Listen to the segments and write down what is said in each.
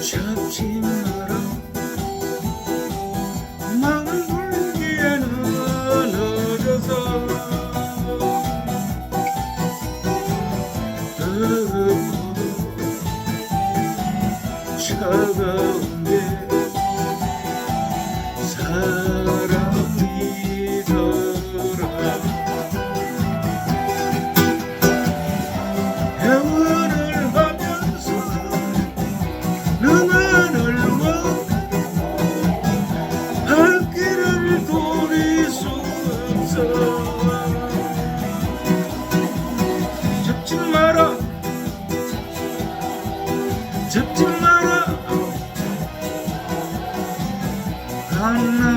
잡지 마라 마음을 울기에는 늦어서 뜨겁고 차가운 게 사랑 잡지 마라. 잡지 마라. 하나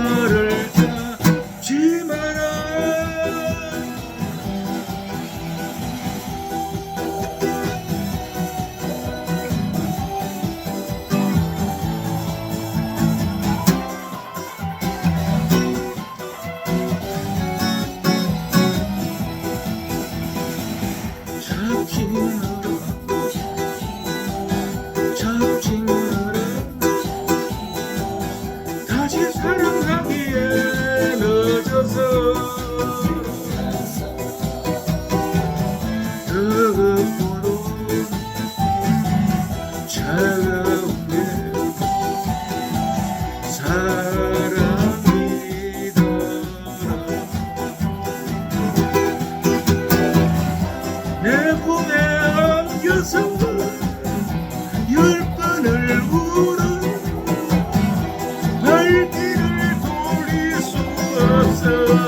내 꿈에 안겨서 열 번을 울어 발길을 돌릴 수 없어.